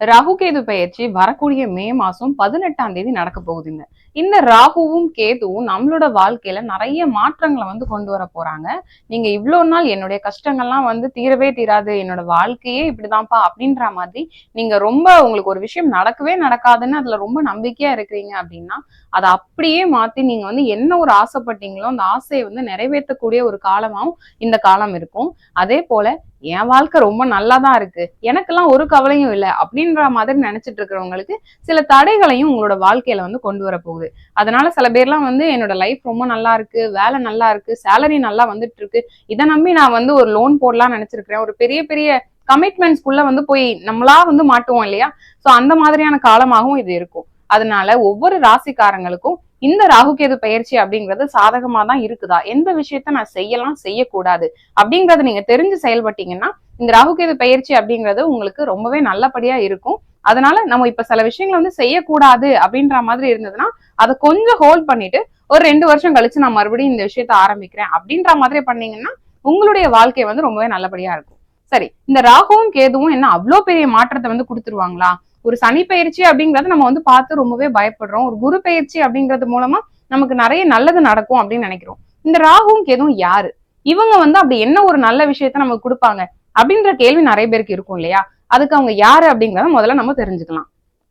ரகு கேது பயிற்சி வரக்கூடிய மே மாசம் பதினெட்டாம் தேதி நடக்க போகுதுங்க. இந்த ராகுவும் கேதுவும் நம்மளோட வாழ்க்கையில நிறைய மாற்றங்களை வந்து கொண்டு வர போறாங்க. நீங்க இவ்வளவு நாள் என்னுடைய கஷ்டங்கள்லாம் வந்து தீரவே தீராது என்னோட வாழ்க்கையே இப்படிதான்ப்பா அப்படின்ற மாதிரி நீங்க ரொம்ப உங்களுக்கு ஒரு விஷயம் நடக்கவே நடக்காதுன்னு அதுல ரொம்ப நம்பிக்கையா இருக்கிறீங்க அப்படின்னா அதை அப்படியே மாத்தி நீங்க வந்து என்ன ஒரு ஆசைப்பட்டீங்களோ அந்த ஆசையை வந்து நிறைவேற்றக்கூடிய ஒரு காலமாவும் இந்த காலம் இருக்கும். அதே போல என் வாழ்க்கை ரொம்ப நல்லா தான் இருக்கு. எனக்கெல்லாம் ஒரு கவலையும் இல்லை. அப்படின்ற மாதிரி நினைச்சிட்டு இருக்கிறவங்களுக்கு சில தடைகளையும் உங்களோட வாழ்க்கையில வந்து கொண்டு வர போகுது. அதனால சில பேர்லாம் வந்து என்னோட லைஃப் ரொம்ப நல்லா இருக்கு வேலை நல்லா இருக்கு சேலரி நல்லா வந்துட்டு இருக்கு. இதை நம்பி நான் வந்து ஒரு லோன் போடலாம்னு நினைச்சிருக்கிறேன். ஒரு பெரிய பெரிய கமிட்மெண்ட்ஸ்குள்ள வந்து போய் நம்மளா வந்து மாட்டுவோம் இல்லையா? சோ அந்த மாதிரியான காலமாகவும் இது இருக்கும். அதனால ஒவ்வொரு ராசிக்காரங்களுக்கும் இந்த ராகுகேது பயிற்சி அப்படிங்கிறது சாதகமா தான் இருக்குதா? எந்த விஷயத்த நான் செய்யலாம் செய்யக்கூடாது? அப்படிங்கறத நீங்க தெரிஞ்சு செயல்பட்டீங்கன்னா இந்த ராகுகேது பயிற்சி அப்படிங்கிறது உங்களுக்கு ரொம்பவே நல்லபடியா இருக்கும். அதனால நம்ம இப்ப சில விஷயங்களை வந்து செய்யக்கூடாது அப்படின்ற மாதிரி இருந்ததுன்னா அதை கொஞ்சம் ஹோல்ட் பண்ணிட்டு ஒரு ரெண்டு வருஷம் கழிச்சு நான் மறுபடியும் இந்த விஷயத்த ஆரம்பிக்கிறேன் அப்படின்ற மாதிரி பண்ணீங்கன்னா உங்களுடைய வாழ்க்கை வந்து ரொம்பவே நல்லபடியா இருக்கும். சரி இந்த ராகுவும் கேதுவும் என்ன அவ்வளோ பெரிய மாற்றத்தை வந்து கொடுத்துருவாங்களா? ஒரு சனி பயிற்சி அப்படிங்கறத நம்ம வந்து பார்த்து ரொம்பவே பயப்படுறோம். ஒரு குரு பயிற்சி அப்படிங்கிறது மூலமா நமக்கு நிறைய நல்லது நடக்கும் அப்படின்னு நினைக்கிறோம். இந்த ராகுவும் கேதுவும் யாரு? இவங்க வந்து அப்படி என்ன ஒரு நல்ல விஷயத்த நமக்கு கொடுப்பாங்க? அப்படின்ற கேள்வி நிறைய பேருக்கு இருக்கும் இல்லையா? அதுக்கு அவங்க யாரு அப்படிங்கறத முதல்ல நம்ம தெரிஞ்சுக்கலாம்.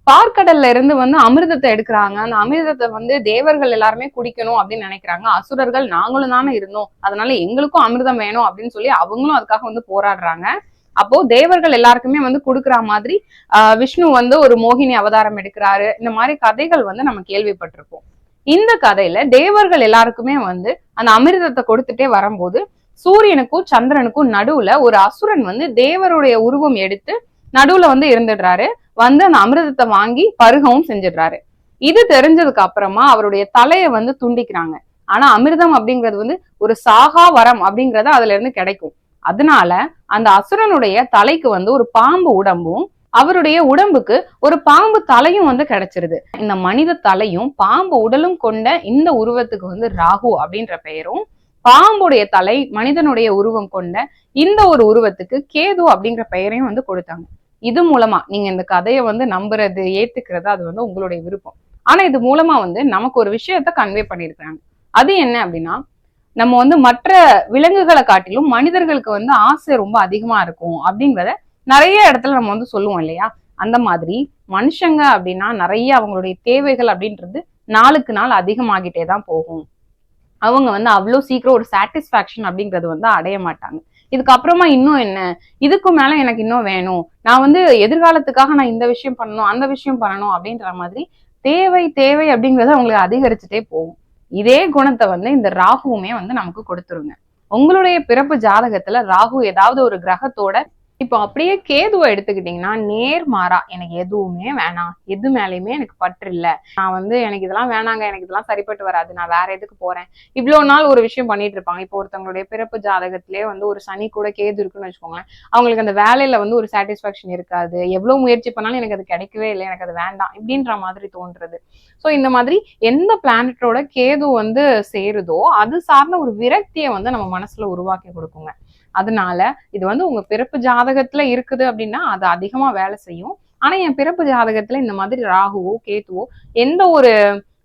பார்க்கடல்ல இருந்து வந்து அமிர்தத்தை எடுக்கிறாங்க. அந்த அமிர்தத்தை வந்து தேவர்கள் எல்லாருமே குடிக்கணும் அப்படின்னு நினைக்கிறாங்க. அசுரர்கள் நாங்களும் தானே இருந்தோம். அதனால எங்களுக்கும் அமிர்தம் வேணும் அப்படின்னு சொல்லி அவங்களும் அதுக்காக வந்து போராடுறாங்க. அப்போ தேவர்கள் எல்லாருக்குமே வந்து கொடுக்குற மாதிரி ஆஹ் விஷ்ணு வந்து ஒரு மோகினி அவதாரம் எடுக்கிறாரு. இந்த மாதிரி கதைகள் வந்து நம்ம கேள்விப்பட்டிருப்போம் இந்த கதையில தேவர்கள் எல்லாருக்குமே வந்து அந்த அமிர்தத்தை கொடுத்துட்டே வரும்போது சூரியனுக்கும் சந்திரனுக்கும் நடுவுல ஒரு அசுரன் வந்து தேவருடைய உருவம் எடுத்து நடுவுல வந்து இருந்துடுறாரு. வந்து அந்த அமிர்தத்தை வாங்கி பருகவும் செஞ்சிடுறாரு. இது தெரிஞ்சதுக்கு அப்புறமா அவருடைய தலையை வந்து துண்டிக்கிறாங்க. ஆனா அமிர்தம் அப்படிங்கிறது வந்து ஒரு சாகா வரம் அப்படிங்கறது அதுல இருந்து கிடைக்கும். அதனால அந்த அசுரனுடைய தலைக்கு வந்து ஒரு பாம்பு உடம்பும் அவருடைய உடம்புக்கு ஒரு பாம்பு தலையும் வந்து கிடைச்சிருது. இந்த மனித தலையும் பாம்பு உடலும் கொண்ட இந்த உருவத்துக்கு வந்து ராகு அப்படின்ற பெயரும் பாம்புடைய தலை மனிதனுடைய உருவம் கொண்ட இந்த ஒரு உருவத்துக்கு கேது அப்படிங்கிற பெயரையும் வந்து கொடுத்தாங்க. இது மூலமா நீங்க இந்த கதையை வந்து நம்புறது ஏத்துக்கிறது அது வந்து உங்களுடைய விருப்பம். ஆனா இது மூலமா வந்து நமக்கு ஒரு விஷயத்த கன்வே பண்ணியிருக்கிறாங்க. அது என்ன அப்படின்னா நம்ம வந்து மற்ற விலங்குகளை காட்டிலும் மனிதர்களுக்கு வந்து ஆசை ரொம்ப அதிகமா இருக்கும் அப்படிங்கிறத நிறைய இடத்துல நம்ம வந்து சொல்லுவோம் இல்லையா? அந்த மாதிரி மனுஷங்க அப்படின்னா நிறைய அவங்களுடைய தேவைகள் அப்படின்றது நாளுக்கு நாள் அதிகமாகிட்டே தான் போகும். அவங்க வந்து அவ்வளோ சீக்கிரம் ஒரு சாட்டிஸ்ஃபேக்ஷன் அப்படிங்கிறது வந்து அடைய மாட்டாங்க. இதுக்கப்புறமா இன்னும் என்ன? இதுக்கு மேல எனக்கு இன்னும் வேணும். நான் வந்து எதிர்காலத்துக்காக நான் இந்த விஷயம் பண்ணணும் அந்த விஷயம் பண்ணணும் அப்படின்ற மாதிரி தேவை தேவை அப்படிங்கறது அவங்களுக்கு அதிகரிச்சுட்டே போகும். இதே குணத்தை வந்து இந்த ராகுவுமே வந்து நமக்கு கொடுத்துருங்க. உங்களுடைய பிறப்பு ஜாதகத்துல ராகு ஏதாவது ஒரு கிரகத்தோட இப்போ அப்படியே கேதுவை எடுத்துக்கிட்டீங்கன்னா நேர்மாறா எனக்கு எதுவுமே வேணாம். எது மேலேயுமே எனக்கு பற்று இல்லை. நான் வந்து எனக்கு இதெல்லாம் வேணாங்க எனக்கு இதெல்லாம் சரிப்பட்டு வராது. நான் வேற எதுக்கு போறேன்? இவ்வளோ நாள் ஒரு விஷயம் பண்ணிட்டு இருப்பாங்க. இப்போ ஒருத்தவங்களுடைய பிறப்பு ஜாதகத்திலே வந்து ஒரு சனி கூட கேது இருக்குன்னு வச்சுக்கோங்களேன். அவங்களுக்கு அந்த வேலையில வந்து ஒரு சாட்டிஸ்பாக்சன் இருக்காது. எவ்வளவு முயற்சி பண்ணாலும் எனக்கு அது கிடைக்கவே இல்லை. எனக்கு அது வேண்டாம். இப்படின்ற மாதிரி தோன்றது ஸோ இந்த மாதிரி எந்த பிளானட்டோட கேது வந்து சேருதோ அது சார்ந்த ஒரு விரக்தியை வந்து நம்ம மனசுல உருவாக்கி கொடுக்குங்க. அதனால இது வந்து உங்க பிறப்பு ஜாதகத்துல இருக்குது அப்படின்னா அது அதிகமா வேலை செய்யும். ஆனா என் பிறப்பு ஜாதகத்துல இந்த மாதிரி ராகுவோ கேத்துவோ எந்த ஒரு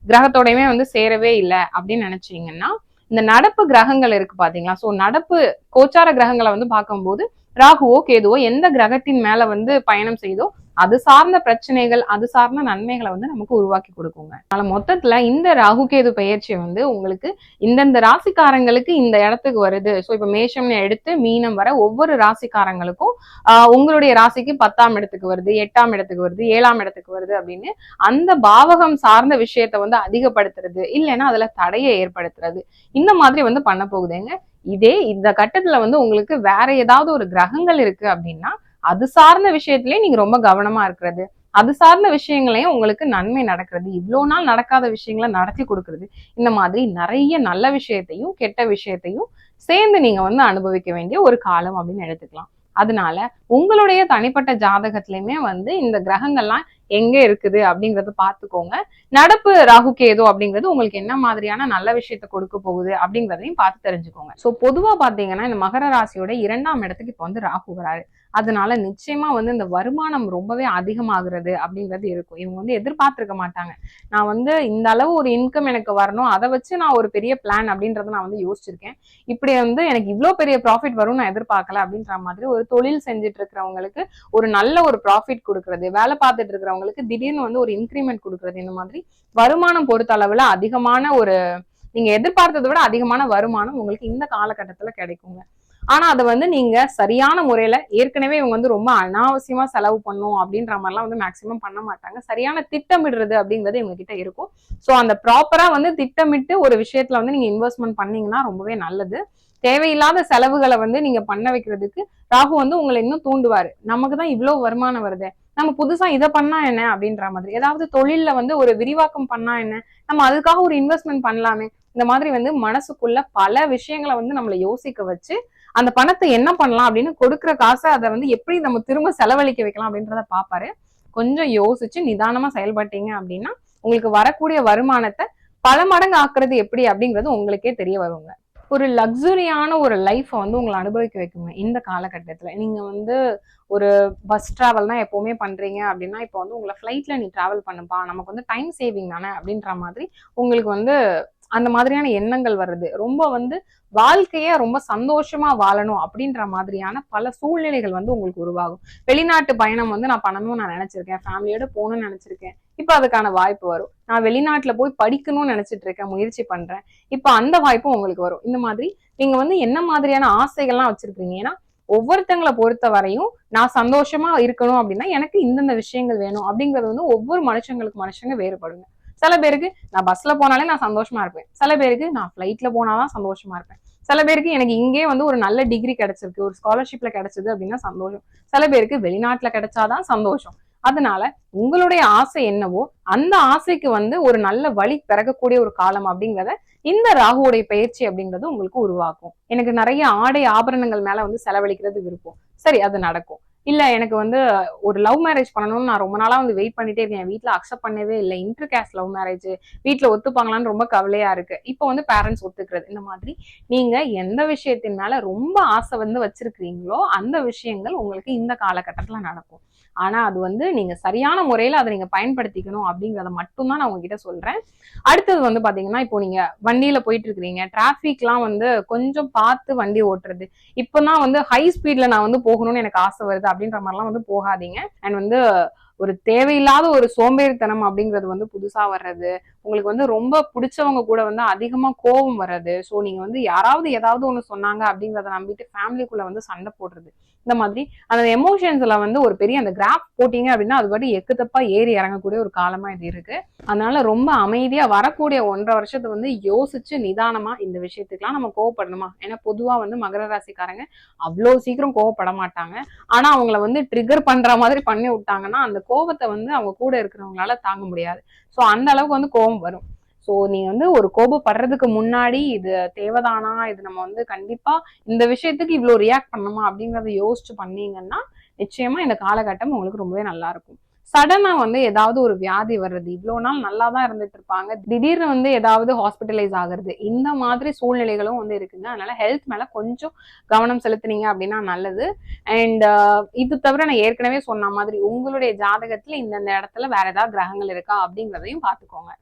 கிரகத்தோடையுமே வந்து சேரவே இல்லை அப்படின்னு நினைச்சீங்கன்னா இந்த நடப்பு கிரகங்கள் இருக்கு பாத்தீங்களா? சோ நடப்பு கோச்சார கிரகங்களை வந்து பார்க்கும்போது ராகுவோ கேதுவோ எந்த கிரகத்தின் மேல வந்து பயணம் செய்தோ அது சார்ந்த பிரச்சனைகள் அது சார்ந்த நன்மைகளை வந்து நமக்கு உருவாக்கி கொடுக்குங்க. அதனால மொத்தத்துல இந்த ராகுகேது பயிற்சி வந்து உங்களுக்கு இந்தந்த ராசிக்காரங்களுக்கு இந்த இடத்துக்கு வருது. ஸோ இப்போ மேஷம்னு எடுத்து மீனம் வர ஒவ்வொரு ராசிக்காரங்களுக்கும் ஆஹ் உங்களுடைய ராசிக்கு பத்தாம் இடத்துக்கு வருது எட்டாம் இடத்துக்கு வருது ஏழாம் இடத்துக்கு வருது அப்படின்னு அந்த பாவகம் சார்ந்த விஷயத்த வந்து அதிகப்படுத்துறது இல்லைன்னா அதுல தடையை ஏற்படுத்துறது இந்த மாதிரி வந்து பண்ண போகுதுங்க. இதே இந்த கட்டத்துல வந்து உங்களுக்கு வேற ஏதாவது ஒரு கிரகங்கள் இருக்கு அப்படின்னா அது சார்ந்த விஷயத்திலயும் நீங்க ரொம்ப கவனமா இருக்கிறது. அது சார்ந்த விஷயங்களையும் உங்களுக்கு நன்மை நடக்கிறது. இவ்வளோ நாள் நடக்காத விஷயங்களை நடத்தி கொடுக்கறது. இந்த மாதிரி நிறைய நல்ல விஷயத்தையும் கெட்ட விஷயத்தையும் சேர்ந்து நீங்க வந்து அனுபவிக்க வேண்டிய ஒரு காலம் அப்படின்னு எடுத்துக்கலாம். அதனால உங்களுடைய தனிப்பட்ட ஜாதகத்திலயுமே வந்து இந்த கிரகங்கள்லாம் எங்க இருக்குது அப்படிங்கறத பாத்துக்கோங்க நடப்பு ராகு கேது அப்படிங்கிறது உங்களுக்கு என்ன மாதிரியான நல்ல விஷயத்த கொடுக்க போகுது அப்படிங்கறதையும் பார்த்து தெரிஞ்சுக்கோங்க. சோ பொதுவா பாத்தீங்கன்னா இந்த மகர ராசியோட இரண்டாம் இடத்துக்கு இப்ப வந்து ராகு வராரு. அதனால நிச்சயமா வந்து இந்த வருமானம் ரொம்பவே அதிகமாகிறது அப்படிங்கிறது இருக்கும். இவங்க வந்து எதிர்பார்த்திருக்க மாட்டாங்க. நான் வந்து இந்த அளவு ஒரு இன்கம் எனக்கு வரணும் அதை வச்சு நான் ஒரு பெரிய பிளான் அப்படின்றத நான் வந்து யோசிச்சிருக்கேன். இப்படி வந்து எனக்கு இவ்வளோ பெரிய ப்ராஃபிட் வரும் நான் எதிர்பார்க்கல அப்படின்ற மாதிரி ஒரு தொழில் செஞ்சுட்டு இருக்கிறவங்களுக்கு ஒரு நல்ல ஒரு ப்ராஃபிட் கொடுக்கறது வேலை பார்த்துட்டு இருக்கிறவங்களுக்கு திடீர்னு வந்து ஒரு இன்க்ரிமெண்ட் கொடுக்கறது இந்த மாதிரி வருமானம் பொறுத்த அளவுல அதிகமான ஒரு நீங்க எதிர்பார்த்ததை விட அதிகமான வருமானம் உங்களுக்கு இந்த காலகட்டத்துல கிடைக்குங்க. ஆனா அதை வந்து நீங்க சரியான முறையில ஏற்கனவே இவங்க வந்து ரொம்ப அனாவசியமா செலவு பண்ணும் அப்படின்ற மாதிரிலாம் வந்து மேக்சிமம் பண்ண மாட்டாங்க. சரியான திட்டமிடுறது அப்படிங்கிறது இவங்க கிட்ட இருக்கும். ஸோ அந்த ப்ராப்பரா வந்து திட்டமிட்டு ஒரு விஷயத்துல வந்து நீங்க இன்வெஸ்ட்மெண்ட் பண்ணீங்கன்னா ரொம்பவே நல்லது. தேவையில்லாத செலவுகளை வந்து நீங்க பண்ண வைக்கிறதுக்கு ராகு வந்து உங்களை இன்னும் தூண்டுவாரு. நமக்கு தான் இவ்வளவு வருமானம் வருது. நம்ம புதுசா இதை பண்ணா என்ன அப்படின்ற மாதிரி. ஏதாவது தொழில்ல வந்து ஒரு விரிவாக்கம் பண்ணா என்ன? நம்ம அதுக்காக ஒரு இன்வெஸ்ட்மெண்ட் பண்ணலாமே. இந்த மாதிரி வந்து மனசுக்குள்ள பல விஷயங்களை வந்து நம்மளை யோசிக்க வச்சு அந்த பணத்தை என்ன பண்ணலாம் அப்படின்னு கொடுக்குற காசை அதை வந்து எப்படி நம்ம திரும்ப செலவழிக்க வைக்கலாம் அப்படின்றத பாப்பாரு. கொஞ்சம் யோசிச்சு நிதானமா செயல்பட்டீங்க அப்படின்னா உங்களுக்கு வரக்கூடிய வருமானத்தை பல மடங்கு ஆக்குறது எப்படி அப்படிங்கிறது உங்களுக்கே தெரிய வருங்க. ஒரு லக்ஸுரியான ஒரு லைஃப்பை வந்து உங்களை அனுபவிக்க வைக்குங்க. இந்த காலகட்டத்தில். நீங்கள் வந்து ஒரு பஸ் ட்ராவல் தான் எப்போவுமே பண்ணுறீங்க அப்படின்னா இப்போ வந்து உங்களை ஃப்ளைட்டில் நீ ட்ராவல் பண்ணுப்பா. நமக்கு வந்து டைம் சேவிங் தானே அப்படின்ற மாதிரி உங்களுக்கு வந்து அந்த மாதிரியான எண்ணங்கள் வருது ரொம்ப வந்து வாழ்க்கைய ரொம்ப சந்தோஷமா வாழணும் அப்படின்ற மாதிரியான பல சூழ்நிலைகள் வந்து உங்களுக்கு உருவாகும். வெளிநாட்டு பயணம் வந்து நான் பண்ணணும்னு நான் நினைச்சிருக்கேன். ஃபேமிலியோட போகணும்னு நினைச்சிருக்கேன். இப்ப அதுக்கான வாய்ப்பு வரும். நான் வெளிநாட்டுல போய் படிக்கணும்னு நினைச்சிட்டு இருக்கேன் முயற்சி பண்றேன். இப்ப அந்த வாய்ப்பும் உங்களுக்கு வரும். இந்த மாதிரி நீங்க வந்து என்ன மாதிரியான ஆசைகள்லாம் வச்சிருக்கீங்க? ஏன்னா ஒவ்வொருத்தங்களை பொறுத்த வரையும் நான் சந்தோஷமா இருக்கணும் அப்படின்னா எனக்கு இந்தந்த விஷயங்கள் வேணும் அப்படிங்கிறது வந்து ஒவ்வொரு மனுஷங்களுக்கு மனுஷங்க வேறுபடுங்க. சில பேருக்கு நான் பஸ்ல போனாலே நான் சந்தோஷமா இருப்பேன். சில பேருக்கு நான் ஃபிளைட்ல போனாதான் சந்தோஷமா இருப்பேன். சில பேருக்கு எனக்கு இங்கே வந்து ஒரு நல்ல டிகிரி கிடைச்சிருக்கு ஒரு ஸ்காலர்ஷிப்ல கிடைச்சது அப்படின்னா சந்தோஷம். சில பேருக்கு வெளிநாட்டுல கிடைச்சாதான் சந்தோஷம். அதனால உங்களுடைய ஆசை என்னவோ அந்த ஆசைக்கு வந்து ஒரு நல்ல வழி பிறக்கக்கூடிய ஒரு காலம் அப்படிங்கிறத இந்த ராகுவோடைய பயிற்சி அப்படிங்கிறது உங்களுக்கு உருவாக்கும். எனக்கு நிறைய ஆடை ஆபரணங்கள் மேல வந்து செலவழிக்கிறது விருப்பம். சரி அது நடக்கும். இல்ல எனக்கு வந்து ஒரு லவ் மேரேஜ் பண்ணணும்னு நான் ரொம்ப நாளா வந்து வெயிட் பண்ணிட்டே இருக்கேன். என் வீட்ல அக்செப்ட் பண்ணவே இல்லை. இன்டர் கேஸ்ட் லவ் மேரேஜ் வீட்டுல ஒத்துப்பாங்களான்னு ரொம்ப கவலையா இருக்கு. இப்போ வந்து பேரண்ட்ஸ் ஒத்துக்கிறது. இந்த மாதிரி நீங்க எந்த விஷயத்தின் மேல ரொம்ப ஆசை வந்து வச்சிருக்கிறீங்களோ அந்த விஷயங்கள் உங்களுக்கு இந்த காலகட்டத்துல நடக்கும். ஆனா அது வந்து நீங்க சரியான முறையில அதை நீங்க பயன்படுத்திக்கணும் அப்படிங்கறத மட்டும்தான் நான் உங்ககிட்ட சொல்றேன். அடுத்தது வந்து பாத்தீங்கன்னா இப்போ நீங்க வண்டியில போயிட்டு இருக்கிறீங்க டிராஃபிக்லாம் வந்து கொஞ்சம் பார்த்து வண்டி ஓட்டுறது. இப்பதான் வந்து ஹை ஸ்பீட்ல நான் வந்து போகணும்னு எனக்கு ஆசை வருது அப்படின்ற மாதிரிலாம் வந்து போகாதீங்க. அண்ட் வந்து ஒரு தேவையில்லாத ஒரு சோம்பேறித்தனம் அப்படிங்கிறது வந்து புதுசா வர்றது உங்களுக்கு வந்து ரொம்ப பிடிச்சவங்க கூட வந்து அதிகமா கோபம் வர்றது. ஸோ நீங்க வந்து யாராவது ஏதாவது ஒண்ணு சொன்னாங்க அப்படிங்கிறத நம்பிட்டு ஃபேமிலிக்குள்ள வந்து சண்டை போடுறது. இந்த மாதிரி. அந்த எமோஷன்ஸ்ல வந்து ஒரு பெரிய அந்த கிராஃப் போட்டீங்க அப்படின்னா அது பாட்டு எக்கு தப்பா ஏறி இறங்கக்கூடிய ஒரு காலமா இது இருக்கு. அதனால ரொம்ப அமைதியா வரக்கூடிய ஒன்றரை வருஷத்தை வந்து யோசிச்சு நிதானமா இந்த விஷயத்துக்குலாம் நம்ம கோவப்படணுமா? ஏன்னா பொதுவா வந்து மகர ராசிக்காரங்க அவ்வளோ சீக்கிரம் கோவப்பட மாட்டாங்க. ஆனா அவங்கள வந்து ட்ரிகர் பண்ற மாதிரி பண்ணி விட்டாங்கன்னா அந்த கோவத்தை வந்து அவங்க கூட இருக்கிறவங்களால தாங்க முடியாது. ஸோ அந்த அளவுக்கு வந்து கோவம் வரும். ஸோ நீங்கள் வந்து ஒரு கோபப்படுறதுக்கு முன்னாடி இது தேவைதானா? இது நம்ம வந்து கண்டிப்பா இந்த விஷயத்துக்கு இவ்வளோ ரியாக்ட் பண்ணணுமா? அப்படிங்கறத யோசிச்சு பண்ணீங்கன்னா நிச்சயமா இந்த காலகட்டம் உங்களுக்கு ரொம்பவே நல்லா இருக்கும். சடனா வந்து ஏதாவது ஒரு வியாதி வர்றது இவ்வளோ நாள் நல்லா தான் இருந்துட்டு இருப்பாங்க. திடீர்னு வந்து ஏதாவது ஹாஸ்பிட்டலைஸ் ஆகுறது இந்த மாதிரி சூழ்நிலைகளும் வந்து இருக்குங்க. அதனால ஹெல்த் மேல கொஞ்சம் கவனம் செலுத்துனீங்க அப்படின்னா நல்லது. அண்ட் இது தவிர நான் ஏற்கனவே சொன்ன மாதிரி உங்களுடைய ஜாதகத்துல இந்தந்த இடத்துல வேற ஏதாவது கிரகங்கள் இருக்கா அப்படிங்கிறதையும் பார்த்துக்கோங்க.